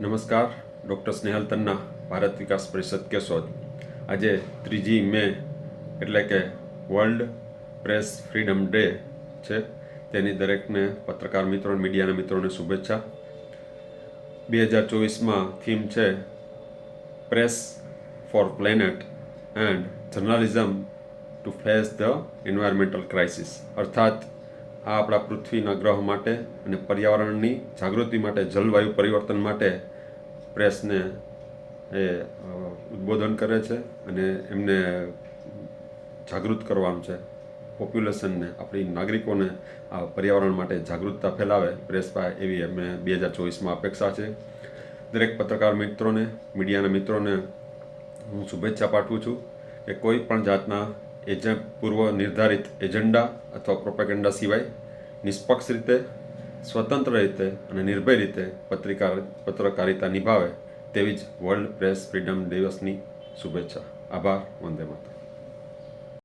નમસ્કાર, ડૉક્ટર સ્નેહલ તન્ના, ભારત વિકાસ પરિષદ કેશોદ. આજે ત્રીજી મે, એટલે કે વર્લ્ડ પ્રેસ ફ્રીડમ ડે છે. તેની દરેકને પત્રકાર મિત્રો મીડિયાના મિત્રોને શુભેચ્છા. બે હજાર ચોવીસમાં થીમ છે press for planet and journalism to face the environmental crisis. અર્થાત આ આપણા પૃથ્વીના ગ્રહ માટે અને પર્યાવરણની જાગૃતિ માટે, જલવાયુ પરિવર્તન માટે પ્રેસને એ ઉદ્બોધન કરે છે અને એમને જાગૃત કરવાનું છે. પોપ્યુલેશનને આપણી નાગરિકોને આ પર્યાવરણ માટે જાગૃતતા ફેલાવે. પ્રેસ પાસે એવી અમે બે હજાર ચોવીસમાં અપેક્ષા છે. દરેક પત્રકાર મિત્રોને, મીડિયાના મિત્રોને હું શુભેચ્છા પાઠવું છું કે કોઈ પણ જાતના એજન્ટ પૂર્વ નિર્ધારિત એજન્ડા અથવા પ્રોપેગેન્ડા સિવાય નિષ્પક્ષ રીતે, સ્વતંત્ર રીતે અને નિર્ભય રીતે પત્રિકાર, પત્રકારિતા નિભાવે તેવી જ વર્લ્ડ પ્રેસ ફ્રીડમ દિવસની શુભેચ્છા. આભાર. વંદે માતરમ.